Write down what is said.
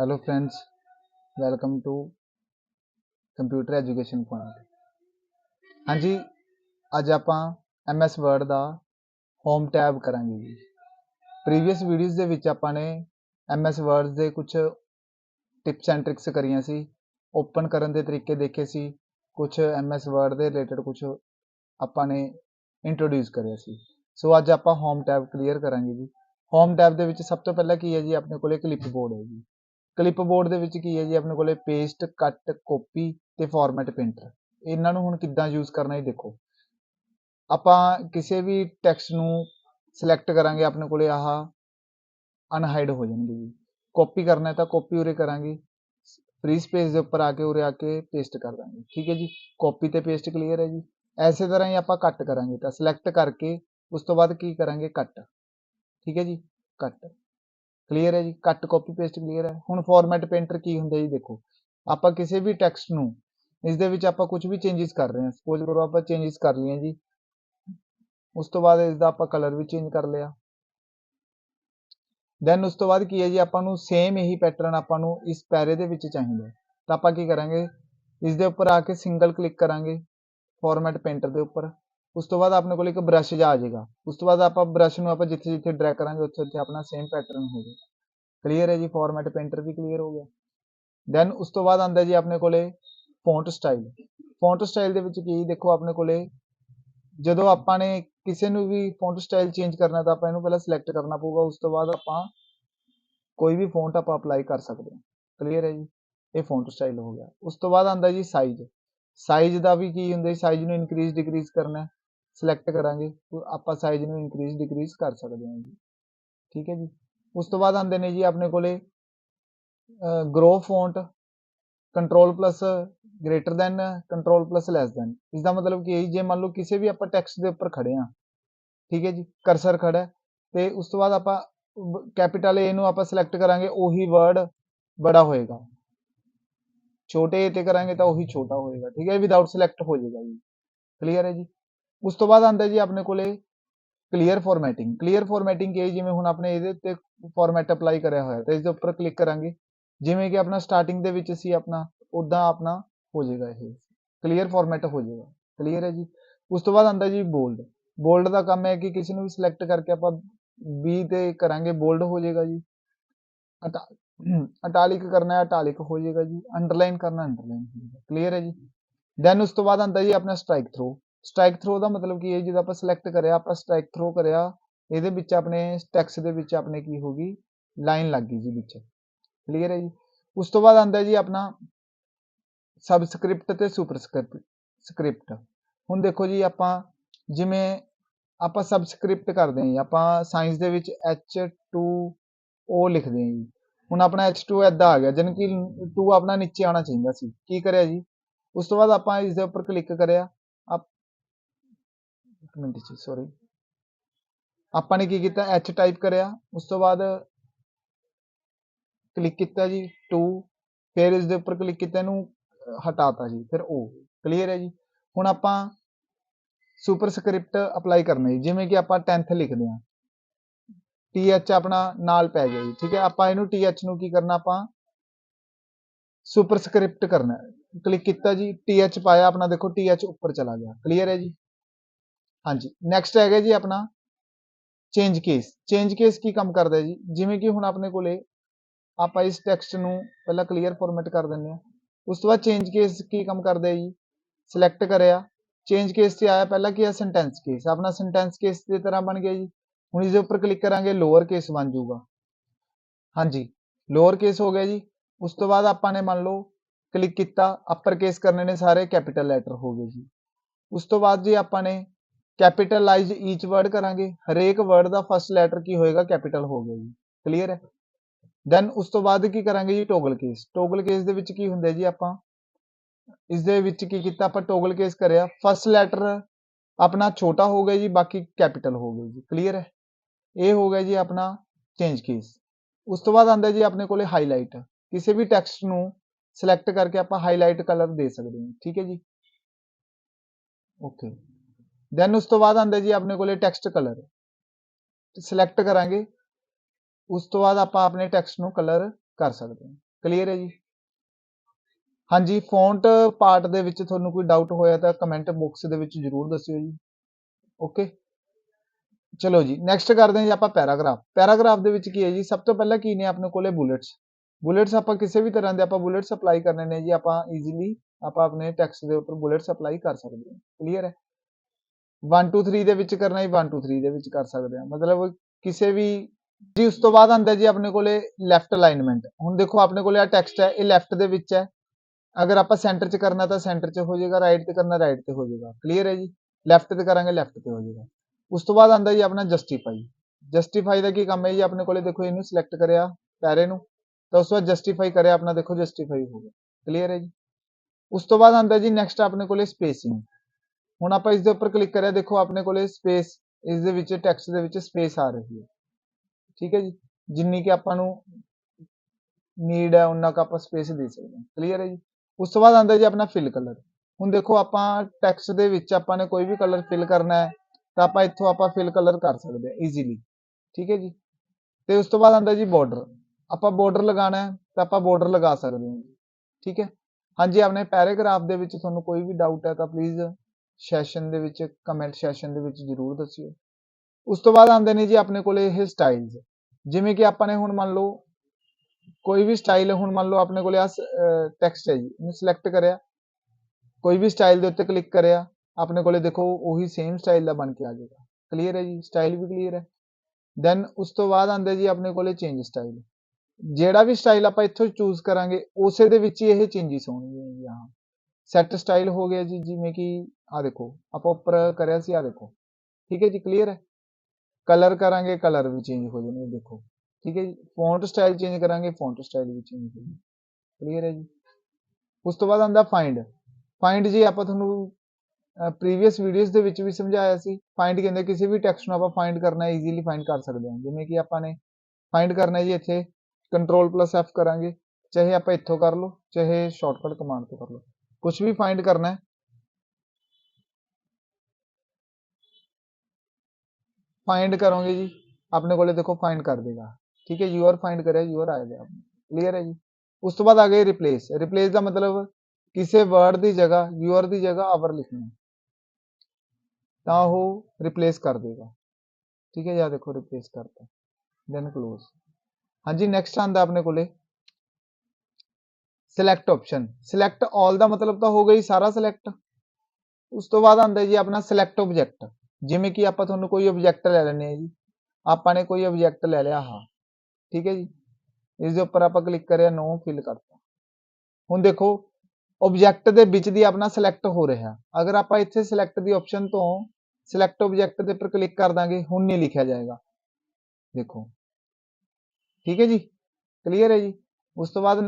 Hello friends welcome to computer education point ਹਾਂਜੀ, ਅੱਜ ਆਪਾਂ MS ਵਰਡ ਦਾ ਹੋਮ ਟੈਬ ਕਰਾਂਗੇ ਜੀ। ਪ੍ਰੀਵੀਅਸ ਵੀਡੀਓਜ਼ ਦੇ ਵਿੱਚ ਆਪਾਂ ਨੇ MS ਵਰਡ ਦੇ ਕੁਝ ਟਿਪਸ ਐਂਡ ਟ੍ਰਿਕਸ ਕਰੀਆਂ ਸੀ। ਓਪਨ ਕਰਨ ਦੇ ਤਰੀਕੇ ਦੇਖੇ ਸੀ। ਕੁਝ MS ਵਰਡ ਦੇ ਰਿਲੇਟਡ ਕੁਝ ਆਪਾਂ ਨੇ ਇੰਟਰੋਡਿਊਸ ਕਰਿਆ ਸੀ। ਸੋ ਅੱਜ ਆਪਾਂ ਹੋਮ ਟੈਬ ਕਲੀਅਰ ਕਰਾਂਗੇ ਜੀ। ਹੋਮ ਟੈਬ ਦੇ ਵਿੱਚ ਸਭ ਤੋਂ ਪਹਿਲਾਂ ਕੀ ਹੈ ਜੀ? ਆਪਣੇ ਕੋਲੇ ਕਲਿੱਪ ਬੋਰਡ ਹੈ ਜੀ। ਕਲਿੱਪਬੋਰਡ ਦੇ ਵਿੱਚ ਕੀ ਹੈ ਜੀ? ਆਪਣੇ ਕੋਲੇ ਪੇਸਟ ਕੱਟ ਕਾਪੀ ਤੇ ਫਾਰਮੈਟ ਪ੍ਰਿੰਟਰ ਇਹਨਾਂ ਨੂੰ ਹੁਣ ਕਿੱਦਾਂ ਯੂਜ਼ ਕਰਨਾ ਹੈ ਦੇਖੋ। ਆਪਾਂ ਕਿਸੇ ਵੀ ਟੈਕਸਟ ਨੂੰ ਸਿਲੈਕਟ ਕਰਾਂਗੇ, ਆਪਣੇ ਕੋਲੇ ਆਹ ਅਨਹਾਈਡ ਹੋ ਜਾਣਗੇ ਜੀ। ਕਾਪੀ ਕਰਨਾ ਤਾਂ ਕਾਪੀ ਉਰੇ ਕਰਾਂਗੇ। ਫ੍ਰੀ ਸਪੇਸ ਦੇ ਉੱਪਰ ਆ ਕੇ ਉਰੇ ਆ ਕੇ ਪੇਸਟ ਕਰ ਦਾਂਗੇ। ਠੀਕ ਹੈ ਜੀ? ਕਾਪੀ ਤੇ ਪੇਸਟ ਕਲੀਅਰ ਹੈ ਜੀ। ਐਸੇ ਤਰ੍ਹਾਂ ਹੀ ਆਪਾਂ ਕੱਟ ਕਰਾਂਗੇ ਤਾਂ ਸਿਲੈਕਟ ਕਰਕੇ ਉਸ ਤੋਂ ਬਾਅਦ ਕੀ ਕਰਾਂਗੇ? ਕੱਟ ਠੀਕ ਹੈ ਜੀ? ਕੱਟ ਕਲੀਅਰ ਹੈ ਜੀ? ਕੱਟ ਕਾਪੀ ਪੇਸਟ ਕਲੀਅਰ ਹੈ। ਹੁਣ ਫਾਰਮੈਟ ਪੇਂਟਰ ਕੀ ਹੁੰਦਾ ਜੀ ਦੇਖੋ। ਆਪਾਂ ਕਿਸੇ ਵੀ ਟੈਕਸਟ ਨੂੰ ਇਸ ਦੇ ਵਿੱਚ ਆਪਾਂ ਕੁਝ ਵੀ ਚੇਂਜਸ ਕਰ ਰਹੇ ਹਾਂ। ਸਪੋਜ਼ ਕਰੋ ਆਪਾਂ ਚੇਂਜਸ ਕਰ ਲਈਏ ਜੀ। ਉਸ ਤੋਂ ਬਾਅਦ ਇਸ ਦਾ ਆਪਾਂ ਕਲਰ ਵੀ ਚੇਂਜ ਕਰ ਲਿਆ। ਦੈਨ ਉਸ ਤੋਂ ਬਾਅਦ ਕੀ ਹੈ ਜੀ? ਆਪਾਂ ਨੂੰ ਸੇਮ ਇਹੀ ਪੈਟਰਨ ਆਪਾਂ ਨੂੰ ਇਸ ਪੈਰੇ ਦੇ ਵਿੱਚ ਚਾਹੀਦਾ ਤਾਂ ਆਪਾਂ ਕੀ ਕਰਾਂਗੇ? ਇਸ ਦੇ ਉੱਪਰ ਆ ਕੇ ਸਿੰਗਲ ਕਲਿੱਕ ਕਰਾਂਗੇ ਫਾਰਮੈਟ ਪੇਂਟਰ ਦੇ ਉੱਪਰ। ਉਸ ਤੋਂ ਬਾਅਦ ਆਪਣੇ ਕੋਲ ਇੱਕ ਬ੍ਰਸ਼ ਜਾ ਆ ਜਾਏਗਾ ਉਸ ਤੋਂ ਬਾਅਦ ਆਪਾਂ ਬ੍ਰਸ਼ ਨੂੰ ਆਪਾਂ ਜਿੱਥੇ ਜਿੱਥੇ ਡਰੈਗ ਕਰਾਂਗੇ ਉੱਥੇ ਉੱਥੇ ਆਪਣਾ ਸੇਮ ਪੈਟਰਨ ਹੋ ਜਾਏਗਾ ਕਲੀਅਰ ਹੈ ਜੀ ਫਾਰਮੈਟ ਪੇਂਟਰ ਵੀ ਕਲੀਅਰ ਹੋ ਗਿਆ ਦੈਨ ਉਸ ਤੋਂ ਬਾਅਦ ਆਂਦਾ ਜੀ ਆਪਣੇ ਕੋਲੇ ਫੌਂਟ ਸਟਾਈਲ ਫੌਂਟ ਸਟਾਈਲ ਦੇ ਵਿੱਚ ਕੀ ਦੇਖੋ ਆਪਣੇ ਕੋਲੇ ਜਦੋਂ ਆਪਾਂ ਨੇ ਕਿਸੇ ਨੂੰ ਵੀ ਫੌਂਟ ਸਟਾਈਲ ਚੇਂਜ ਕਰਨਾ ਤਾਂ ਆਪਾਂ ਇਹਨੂੰ ਪਹਿਲਾਂ ਸਿਲੈਕਟ ਕਰਨਾ ਪਊਗਾ ਉਸ ਤੋਂ ਬਾਅਦ ਆਪਾਂ ਕੋਈ ਵੀ ਫੌਂਟ ਆਪਾਂ ਅਪਲਾਈ ਕਰ ਸਕਦੇ ਹਾਂ ਕਲੀਅਰ ਹੈ ਜੀ ਇਹ ਫੌਂਟ ਸਟਾਈਲ ਹੋ ਗਿਆ ਉਸ ਤੋਂ ਬਾਅਦ ਆਂਦਾ ਜੀ ਸਾਈਜ਼ ਸਾਈਜ਼ ਦਾ ਵੀ ਕੀ ਹੁੰਦਾ ਜੀ ਸਾਈਜ਼ ਨੂੰ ਇਨਕਰੀਜ਼ ਡਿਕਰੀਜ਼ ਕਰਨਾ ਸਿਲੈਕਟ ਕਰਾਂਗੇ ਆਪਾਂ ਸਾਈਜ਼ ਨੂੰ ਇਨਕਰੀਜ਼ ਡਿਕਰੀਜ਼ ਕਰ ਸਕਦੇ ਹਾਂ ਜੀ। ਠੀਕ ਹੈ ਜੀ? ਉਸ ਤੋਂ ਬਾਅਦ ਆਉਂਦੇ ਨੇ ਜੀ ਆਪਣੇ ਕੋਲੇ grow font control plus greater than control plus less than ਇਸ ਦਾ ਮਤਲਬ ਕੀ ਹੈ ਜੇ ਮੰਨ ਲਓ ਕਿਸੇ ਵੀ ਆਪਾਂ ਟੈਕਸਟ ਦੇ ਉੱਪਰ ਖੜੇ ਆ ਠੀਕ ਹੈ ਜੀ? ਕਰਸਰ ਖੜਾ ਤੇ ਉਸ ਤੋਂ ਬਾਅਦ ਆਪਾਂ ਕੈਪੀਟਲ ਏ ਨੂੰ ਆਪਾਂ ਸਿਲੈਕਟ ਕਰਾਂਗੇ, ਉਹੀ ਵਰਡ ਬੜਾ ਹੋਏਗਾ। ਛੋਟੇ ਤੇ ਕਰਾਂਗੇ ਤਾਂ ਉਹੀ ਛੋਟਾ ਹੋਏਗਾ। ਠੀਕ ਹੈ ਵਿਦਆਊਟ ਸਿਲੈਕਟ ਹੋ ਜਾਏਗਾ ਜੀ। ਕਲੀਅਰ ਹੈ ਜੀ? ਉਸ ਤੋਂ ਬਾਅਦ ਆਂਦਾ ਜੀ ਆਪਣੇ ਕੋਲੇ ਕਲੀਅਰ ਫਾਰਮੈਟਿੰਗ ਕਲੀਅਰ ਫਾਰਮੈਟਿੰਗ ਕੀ ਹੈ ਜਿਵੇਂ ਹੁਣ ਆਪਣੇ ਇਹਦੇ ਉੱਤੇ ਫਾਰਮੈਟ ਅਪਲਾਈ ਕਰਿਆ ਹੋਇਆ ਤਾਂ ਇਸ ਦੇ ਉੱਪਰ ਕਲਿੱਕ ਕਰਾਂਗੇ। ਜਿਵੇਂ ਕਿ ਆਪਣਾ ਸਟਾਰਟਿੰਗ ਦੇ ਵਿੱਚ ਸੀ ਆਪਣਾ ਉਦਾਂ ਆਪਣਾ ਹੋ ਜਾਏਗਾ ਇਹ। ਕਲੀਅਰ ਫਾਰਮੈਟ ਹੋ ਜਾਏਗਾ। ਕਲੀਅਰ ਹੈ ਜੀ। ਉਸ ਤੋਂ ਬਾਅਦ ਆਂਦਾ ਜੀ ਬੋਲਡ ਬੋਲਡ ਦਾ ਕੰਮ ਹੈ ਕਿ ਕਿਸੇ ਨੂੰ ਵੀ ਸਿਲੈਕਟ ਕਰਕੇ ਆਪਾਂ ਬੀ ਤੇ ਕਰਾਂਗੇ ਬੋਲਡ ਹੋ ਜਾਏਗਾ ਜੀ। ਅਟਾਲਿਕ ਕਰਨਾ ਹੈ, ਅਟਾਲਿਕ ਹੋ ਜਾਏਗਾ ਜੀ। ਅੰਡਰਲਾਈਨ ਕਰਨਾ ਅੰਡਰਲਾਈਨ ਹੋ ਜਾਏਗਾ। ਕਲੀਅਰ ਹੈ ਜੀ। ਦੈਨ ਉਸ ਤੋਂ ਬਾਅਦ ਆਂਦਾ ਜੀ ਆਪਣਾ ਸਟ੍ਰਾਈਕ ਥਰੂ ਸਟ੍ਰਾਈਕ ਥਰੋ ਦਾ ਮਤਲਬ ਕੀ ਹੈ ਜਦੋਂ ਆਪਾਂ ਸਿਲੈਕਟ ਕਰਿਆ, ਆਪਾਂ ਸਟ੍ਰਾਈਕ ਥਰੋ ਕਰਿਆ, ਇਹਦੇ ਵਿੱਚ ਆਪਣੇ ਟੈਕਸਟ ਦੇ ਵਿੱਚ ਆਪਣੇ ਕੀ ਹੋਗੀ ਲਾਈਨ ਲੱਗ ਗਈ ਜੀ ਵਿੱਚ। ਕਲੀਅਰ ਹੈ ਜੀ? ਉਸ ਤੋਂ ਬਾਅਦ ਆਂਦਾ ਜੀ ਆਪਣਾ ਸਬਸਕ੍ਰਿਪਟ ਤੇ ਸੁਪਰਸਕ੍ਰਿਪਟ ਸਕ੍ਰਿਪਟ ਹੁਣ ਦੇਖੋ ਜੀ ਆਪਾਂ ਜਿਵੇਂ ਆਪਾਂ ਸਬਸਕ੍ਰਿਪਟ ਕਰਦੇ ਹਾਂ ਜੀ, ਆਪਾਂ ਸਾਇੰਸ ਦੇ ਵਿੱਚ H2O ਲਿਖਦੇ ਹਾਂ ਜੀ। ਹੁਣ ਆਪਣਾ H2 ਐਦਾਂ ਆ ਗਿਆ ਜਾਨੀ ਕਿ 2 ਆਪਣਾ ਨੀਚੇ ਆਉਣਾ ਚਾਹੀਦਾ ਸੀ। ਕੀ ਕਰਿਆ ਜੀ? ਉਸ ਤੋਂ ਬਾਅਦ ਆਪਾਂ ਇਸ ਦੇ ਉੱਪਰ ਕਲਿੱਕ ਕਰਿਆ। ਆਪ ਮਿੰਟ ਜੀ ਸੌਰੀ ਆਪਾਂ ਨੇ ਕੀ ਕੀਤਾ? H ਟਾਈਪ ਕਰਿਆ। ਉਸ ਤੋਂ ਬਾਅਦ ਕਲਿੱਕ ਕੀਤਾ ਜੀ 2 ਫਿਰ ਇਸ ਦੇ ਉੱਪਰ ਕਲਿੱਕ ਕੀਤਾ, ਇਹਨੂੰ ਹਟਾਤਾ ਜੀ, ਫਿਰ O ਕਲੀਅਰ ਹੈ ਜੀ? ਹੁਣ ਆਪਾਂ ਸੁਪਰਸਕ੍ਰਿਪਟ ਅਪਲਾਈ ਕਰਨਾ ਜੀ ਜਿਵੇਂ ਕਿ ਆਪਾਂ 10th ਲਿਖਦੇ ਹਾਂ। TH ਆਪਣਾ ਨਾਲ ਪੈ ਗਿਆ ਜੀ, ਠੀਕ ਹੈ? ਆਪਾਂ ਇਹਨੂੰ TH ਨੂੰ ਕੀ ਕਰਨਾ ਆਪਾਂ? ਸੁਪਰਸਕ੍ਰਿਪਟ ਕਰਨਾ ਕਲਿੱਕ ਕੀਤਾ ਜੀ TH ਪਾਇਆ, ਆਪਣਾ ਦੇਖੋ TH ਉੱਪਰ ਚਲਾ ਗਿਆ। ਕਲੀਅਰ ਹੈ ਜੀ? ਹਾਂਜੀ ਨੈਕਸਟ ਹੈਗਾ ਜੀ ਆਪਣਾ ਚੇਂਜ ਕੇਸ ਚੇਂਜ ਕੇਸ ਕੀ ਕੰਮ ਕਰਦਾ ਹੈ ਜੀ ਜਿਵੇਂ ਕਿ ਹੁਣ ਆਪਣੇ ਕੋਲੇ ਆਪਾਂ ਇਸ ਟੈਕਸਟ ਨੂੰ ਪਹਿਲਾਂ ਕਲੀਅਰ ਫਾਰਮੈਟ ਕਰ ਦਿੰਦੇ ਹਾਂ ਉਸ ਤੋਂ ਬਾਅਦ ਚੇਂਜ ਕੇਸ ਕੀ ਕੰਮ ਕਰਦਾ ਹੈ ਜੀ ਸਿਲੈਕਟ ਕਰਿਆ ਚੇਂਜ ਕੇਸ ਤੇ ਆਇਆ ਪਹਿਲਾਂ ਕੀ ਹੈ ਸੈਂਟੈਂਸ ਕੇਸ ਆਪਣਾ ਸੈਂਟੈਂਸ ਕੇਸ ਦੀ ਤਰ੍ਹਾਂ ਬਣ ਗਿਆ ਜੀ ਹੁਣ ਇਸ ਦੇ ਉੱਪਰ ਕਲਿੱਕ ਕਰਾਂਗੇ ਲੋਅਰ ਕੇਸ ਬਣ ਜਾਊਗਾ ਹਾਂਜੀ ਲੋਅਰ ਕੇਸ ਹੋ ਗਿਆ ਜੀ ਉਸ ਤੋਂ ਬਾਅਦ ਆਪਾਂ ਨੇ ਮੰਨ ਲਓ ਕਲਿੱਕ ਕੀਤਾ ਅਪਰ ਕੇਸ ਕਰਨੇ ਨੇ ਸਾਰੇ ਕੈਪੀਟਲ ਲੈਟਰ ਹੋ ਗਏ ਜੀ ਉਸ ਤੋਂ ਬਾਅਦ ਜੀ ਆਪਾਂ ਨੇ ਕੈਪੀਟਲਾਈਜ਼ ਈਚ ਵਰਡ ਕਰਾਂਗੇ। ਹਰੇਕ ਵਰਡ ਦਾ ਫਸਟ ਲੈਟਰ ਕੀ ਹੋਏਗਾ? ਕੈਪੀਟਲ ਹੋ ਗਿਆ ਜੀ। ਕਲੀਅਰ ਹੈ? ਦੈਨ ਉਸ ਤੋਂ ਬਾਅਦ ਕੀ ਕਰਾਂਗੇ ਜੀ? ਟੋਗਲ ਕੇਸ ਟੋਗਲ ਕੇਸ ਦੇ ਵਿੱਚ ਕੀ ਹੁੰਦਾ ਜੀ ਆਪਾਂ? ਇਸ ਦੇ ਵਿੱਚ ਕੀ ਕੀਤਾ ਆਪਾਂ? ਟੋਗਲ ਕੇਸ ਕਰਿਆ। ਫਸਟ ਲੈਟਰ ਆਪਣਾ ਛੋਟਾ ਹੋ ਗਿਆ ਜੀ, ਬਾਕੀ ਕੈਪੀਟਲ ਹੋ ਗਿਆ ਜੀ। ਕਲੀਅਰ ਹੈ? ਇਹ ਹੋ ਗਿਆ ਜੀ ਆਪਣਾ ਚੇਂਜ ਕੇਸ ਉਸ ਤੋਂ ਬਾਅਦ ਆਂਦਾ ਜੀ ਆਪਣੇ ਕੋਲੇ ਹਾਈਲਾਈਟ ਕਿਸੇ ਵੀ ਟੈਕਸਟ ਨੂੰ ਸਿਲੈਕਟ ਕਰਕੇ ਆਪਾਂ ਹਾਈਲਾਈਟ ਕਲਰ ਦੇ ਸਕਦੇ ਹਾਂ। ਠੀਕ ਹੈ ਜੀ? ਓਕੇ ਦੈਨ ਉਸ ਤੋਂ ਬਾਅਦ ਆਂਦਾ ਜੀ ਆਪਣੇ ਕੋਲੇ ਟੈਕਸਟ ਕਲਰ ਸਿਲੈਕਟ ਕਰਾਂਗੇ। ਉਸ ਤੋਂ ਬਾਅਦ ਆਪਾਂ ਆਪਣੇ ਟੈਕਸਟ ਨੂੰ ਕਲਰ ਕਰ ਸਕਦੇ ਹਾਂ। ਕਲੀਅਰ ਹੈ ਜੀ? ਹਾਂਜੀ ਫੌਂਟ ਪਾਰਟ ਦੇ ਵਿੱਚ ਤੁਹਾਨੂੰ ਕੋਈ ਡਾਊਟ ਹੋਇਆ ਤਾਂ ਕਮੈਂਟ ਬਾਕਸ ਦੇ ਵਿੱਚ ਜਰੂਰ ਦੱਸਿਓ ਜੀ। ਓਕੇ ਚਲੋ ਜੀ ਨੈਕਸਟ ਕਰਦੇ ਹਾਂ ਜੀ ਆਪਾਂ ਪੈਰਾਗ੍ਰਾਫ। ਪੈਰਾਗ੍ਰਾਫ ਦੇ ਵਿੱਚ ਕੀ ਹੈ ਜੀ? ਸਭ ਤੋਂ ਪਹਿਲਾਂ ਕੀ ਨੇ ਆਪਣੇ ਕੋਲੇ? ਬੁਲੇਟਸ ਬੁਲੇਟਸ ਆਪਾਂ ਕਿਸੇ ਵੀ ਤਰ੍ਹਾਂ ਦੇ ਆਪਾਂ ਬੁਲੇਟਸ ਅਪਲਾਈ ਕਰਨੇ ਨੇ ਜੀ। ਆਪਾਂ ਈਜ਼ੀਲੀ ਆਪਾਂ ਆਪਣੇ ਟੈਕਸਟ ਦੇ ਉੱਪਰ ਬੁਲੇਟਸ ਅਪਲਾਈ ਕਰ ਸਕਦੇ ਹਾਂ। ਕਲੀਅਰ ਹੈ? 1 2 3 ਦੇ ਵਿੱਚ ਕਰਨਾ ਜੀ 1 2 3 ਦੇ ਵਿੱਚ ਕਰ ਸਕਦੇ ਹਾਂ। ਮਤਲਬ ਕਿਸੇ ਵੀ, ਜੀ ਉਸ ਤੋਂ ਬਾਅਦ ਆਂਦਾ ਜੀ ਆਪਣੇ ਕੋਲੇ ਲੈਫਟ ਅਲਾਈਨਮੈਂਟ ਹੁਣ ਦੇਖੋ ਆਪਣੇ ਕੋਲੇ ਆ ਟੈਕਸਟ ਹੈ, ਇਹ ਲੈਫਟ ਦੇ ਵਿੱਚ ਹੈ। ਅਗਰ ਆਪਾਂ ਸੈਂਟਰ 'ਚ ਕਰਨਾ ਤਾਂ ਸੈਂਟਰ 'ਚ ਹੋ ਜਾਏਗਾ ਰਾਈਟ ਤੇ ਕਰਨਾ ਰਾਈਟ ਤੇ ਹੋ ਜਾਏਗਾ। ਕਲੀਅਰ ਹੈ ਜੀ? ਲੈਫਟ ਤੇ ਕਰਾਂਗੇ ਲੈਫਟ ਤੇ ਹੋ ਜਾਏਗਾ। ਉਸ ਤੋਂ ਬਾਅਦ ਆਂਦਾ ਜੀ ਆਪਣਾ ਜਸਟੀਫਾਈ ਜਸਟੀਫਾਈ ਦਾ ਕੀ ਕੰਮ ਹੈ ਜੀ? ਆਪਣੇ ਕੋਲੇ ਦੇਖੋ ਇਹਨੂੰ ਸਿਲੈਕਟ ਕਰਿਆ ਪੈਰੇ ਨੂੰ, ਤਾਂ ਉਸ ਤੋਂ ਬਾਅਦ ਜਸਟੀਫਾਈ ਕਰਿਆ ਆਪਣਾ ਦੇਖੋ ਜਸਟੀਫਾਈ ਹੋ ਗਿਆ। ਕਲੀਅਰ ਹੈ ਜੀ? ਉਸ ਤੋਂ ਬਾਅਦ ਆਂਦਾ ਜੀ ਨੈਕਸਟ ਆਪਣੇ ਕੋਲੇ ਸਪੇਸਿੰਗ ਹੁਣ ਆਪਾਂ ਇਸ ਦੇ ਉੱਪਰ ਕਲਿੱਕ ਕਰਿਆ, ਦੇਖੋ ਆਪਣੇ ਕੋਲੇ ਸਪੇਸ ਇਸ ਦੇ ਵਿੱਚ ਟੈਕਸਟ ਦੇ ਵਿੱਚ ਸਪੇਸ ਆ ਰਹੀ ਹੈ। ਠੀਕ ਹੈ ਜੀ? ਜਿੰਨੀ ਕਿ ਆਪਾਂ ਨੂੰ ਨੀਡ ਹੈ ਉਨਾ ਕੁ ਆਪਾਂ ਸਪੇਸ ਦੇ ਸਕਦੇ ਹਾਂ। ਕਲੀਅਰ ਹੈ ਜੀ? ਉਸ ਤੋਂ ਬਾਅਦ ਆਂਦਾ ਜੀ ਆਪਣਾ ਫਿਲ ਕਲਰ ਹੁਣ ਦੇਖੋ ਆਪਾਂ ਟੈਕਸਟ ਦੇ ਵਿੱਚ ਆਪਾਂ ਨੇ ਕੋਈ ਵੀ ਕਲਰ ਫਿਲ ਕਰਨਾ ਹੈ, ਤਾਂ ਆਪਾਂ ਇੱਥੋਂ ਆਪਾਂ ਫਿਲ ਕਲਰ ਕਰ ਸਕਦੇ ਹਾਂ ਈਜ਼ੀਲੀ ਠੀਕ ਹੈ ਜੀ? ਤੇ ਉਸ ਤੋਂ ਬਾਅਦ ਆਂਦਾ ਜੀ ਬਾਰਡਰ ਆਪਾਂ ਬਾਰਡਰ ਲਗਾਉਣਾ ਹੈ, ਤਾਂ ਆਪਾਂ ਬਾਰਡਰ ਲਗਾ ਸਕਦੇ ਹਾਂ ਠੀਕ ਹੈ? ਹਾਂਜੀ, ਆਪਣੇ ਪੈਰਾਗ੍ਰਾਫ ਦੇ ਵਿੱਚ ਤੁਹਾਨੂੰ ਕੋਈ ਵੀ ਡਾਊਟ ਹੈ ਤਾਂ ਪਲੀਜ਼ ਸੈਸ਼ਨ ਦੇ ਵਿੱਚ ਕਮੈਂਟ ਸੈਸ਼ਨ ਦੇ ਵਿੱਚ ਜਰੂਰ ਦੱਸਿਓ। ਉਸ ਤੋਂ ਬਾਅਦ ਆਉਂਦੇ ਨੇ ਜੀ ਆਪਣੇ ਕੋਲੇ ਇਹ ਸਟਾਈਲਸ ਜਿਵੇਂ ਕਿ ਆਪਾਂ ਨੇ ਹੁਣ ਮੰਨ ਲਓ, ਕੋਈ ਵੀ ਸਟਾਈਲ ਹੁਣ ਮੰਨ ਲਓ ਆਪਣੇ ਕੋਲੇ ਆ ਟੈਕਸਟ ਹੈ ਜੀ, ਇਹਨੂੰ ਸਿਲੈਕਟ ਕਰਿਆ। ਕੋਈ ਵੀ ਸਟਾਈਲ ਦੇ ਉੱਤੇ ਕਲਿੱਕ ਕਰਿਆ, ਆਪਣੇ ਕੋਲੇ ਦੇਖੋ ਉਹੀ ਸੇਮ ਸਟਾਈਲ ਦਾ ਬਣ ਕੇ ਆ ਜਾਏਗਾ ਕਲੀਅਰ ਹੈ ਜੀ? ਸਟਾਈਲ ਵੀ ਕਲੀਅਰ ਹੈ। ਦੈਨ ਉਸ ਤੋਂ ਬਾਅਦ ਆਉਂਦਾ ਜੀ ਆਪਣੇ ਕੋਲੇ ਚੇਂਜ ਸਟਾਈਲ ਜਿਹੜਾ ਵੀ ਸਟਾਈਲ ਆਪਾਂ ਇੱਥੋਂ ਚੂਜ਼ ਕਰਾਂਗੇ, ਉਸੇ ਦੇ ਵਿੱਚ ਹੀ ਇਹ ਚੇਂਜਸ ਹੋਣਗੇ ਜੀ, ਹਾਂ। ਸੈਟ ਸਟਾਈਲ ਹੋ ਗਿਆ ਜੀ, ਜਿਵੇਂ ਕਿ ਆ ਦੇਖੋ, ਆਪਾਂ ਉੱਪਰ ਕਰਿਆ ਸੀ ਆ ਦੇਖੋ। ਠੀਕ ਹੈ ਜੀ ਕਲੀਅਰ ਹੈ? ਕਲਰ ਕਰਾਂਗੇ ਕਲਰ ਵੀ ਚੇਂਜ ਹੋ ਜਾਣਗੇ ਦੇਖੋ। ਠੀਕ ਹੈ ਜੀ ਫੌਂਟ ਸਟਾਈਲ ਚੇਂਜ ਕਰਾਂਗੇ ਫੌਂਟ ਸਟਾਈਲ ਵੀ ਚੇਂਜ ਹੋ ਜਾਣਗੇ ਕਲੀਅਰ ਹੈ ਜੀ? ਉਸ ਤੋਂ ਬਾਅਦ ਆਂਦਾ ਫਾਈਂਡ ਫਾਈਂਡ ਜੀ, ਆਪਾਂ ਤੁਹਾਨੂੰ ਪ੍ਰੀਵੀਅਸ ਵੀਡੀਓਜ਼ ਦੇ ਵਿੱਚ ਵੀ ਸਮਝਾਇਆ ਸੀ। ਫਾਈਂਡ ਕਹਿੰਦੇ ਕਿਸੇ ਵੀ ਟੈਕਸਟ ਨੂੰ ਆਪਾਂ ਫਾਈਂਡ ਕਰਨਾ ਈਜ਼ੀਲੀ ਫਾਈਂਡ ਕਰ ਸਕਦੇ ਹਾਂ। ਜਿਵੇਂ ਕਿ ਆਪਾਂ ਨੇ ਫਾਈਂਡ ਕਰਨਾ ਜੀ, ਇੱਥੇ ਕੰਟਰੋਲ ਪਲੱਸ ਐਫ ਕਰਾਂਗੇ। ਚਾਹੇ ਆਪਾਂ ਇੱਥੋਂ ਕਰ ਲਓ, ਚਾਹੇ ਸ਼ਾਰਟਕਟ ਕਮਾਂਡ ਤੋਂ ਕਰ ਲਓ। ਕੁਝ ਵੀ ਫਾਈਂਡ ਕਰਨਾ ਹੈ ਫਾਈਂਡ ਕਰੋਗੇ ਜੀ ਆਪਣੇ ਕੋਲੇ ਦੇਖੋ ਫਾਈਂਡ ਕਰ ਦੇਗਾ ਠੀਕ ਹੈ ਯੂਆਰ ਫਾਈਂਡ ਕਰਿਆ ਯੂਆਰ ਆ ਗਿਆ ਕਲੀਅਰ ਹੈ ਜੀ ਉਸ ਤੋਂ ਬਾਅਦ ਆ ਗਏ ਰਿਪਲੇਸ ਰਿਪਲੇਸ ਦਾ ਮਤਲਬ ਕਿਸੇ ਵਰਡ ਦੀ ਜਗ੍ਹਾ ਯੂਆਰ ਦੀ ਜਗ੍ਹਾ ਆਵਰ ਲਿਖਣਾ ਤਾਂ ਉਹ ਰਿਪਲੇਸ ਕਰ ਦੇਗਾ ਠੀਕ ਹੈ ਜੀ ਆ ਦੇਖੋ ਰਿਪਲੇਸ ਕਰਤਾ ਦੈਨ ਕਲੋਜ਼ ਹਾਂਜੀ ਨੈਕਸਟ ਆਂਦਾ ਆਪਣੇ ਕੋਲੇ ਸਿਲੈਕਟ ਆਪਸ਼ਨ ਸਿਲੈਕਟ ਆਲ ਦਾ ਮਤਲਬ ਤਾਂ ਹੋ ਗਈ ਸਾਰਾ ਸਿਲੈਕਟ ਉਸ ਤੋਂ ਬਾਅਦ ਆਂਦਾ ਜੀ ਆਪਣਾ ਸਿਲੈਕਟ ਆਬਜੈਕਟ ਜਿਵੇਂ ਕਿ ਆਪਾਂ ਤੁਹਾਨੂੰ ਕੋਈ ਆਬਜੈਕਟ ਲੈ ਲੈਣੇ ਆ ਜੀ। ਆਪਾਂ ਨੇ ਕੋਈ ਆਬਜੈਕਟ ਲੈ ਲਿਆ ਹਾਂ ਠੀਕ ਹੈ ਜੀ? ਇਸ ਦੇ ਉੱਪਰ ਆਪਾਂ ਕਲਿੱਕ ਕਰਿਆ ਨੋ ਫਿਲ ਕਰਤਾ। ਹੁਣ ਦੇਖੋ ਆਬਜੈਕਟ ਦੇ ਵਿੱਚ ਦੀ ਆਪਣਾ ਸਿਲੈਕਟ ਹੋ ਰਿਹਾ। ਅਗਰ ਆਪਾਂ ਇੱਥੇ ਸਿਲੈਕਟ ਦੀ ਆਪਸ਼ਨ ਤੋਂ ਸਿਲੈਕਟ ਆਬਜੈਕਟ ਦੇ ਉੱਪਰ ਕਲਿੱਕ ਕਰ ਦਾਂਗੇ, ਹੁਣ ਨਹੀਂ ਲਿਖਿਆ ਜਾਏਗਾ। ਦੇਖੋ। ਠੀਕ ਹੈ ਜੀ? ਕਲੀਅਰ ਹੈ ਜੀ? ਉਸ ਤੋਂ ਬਾਅਦ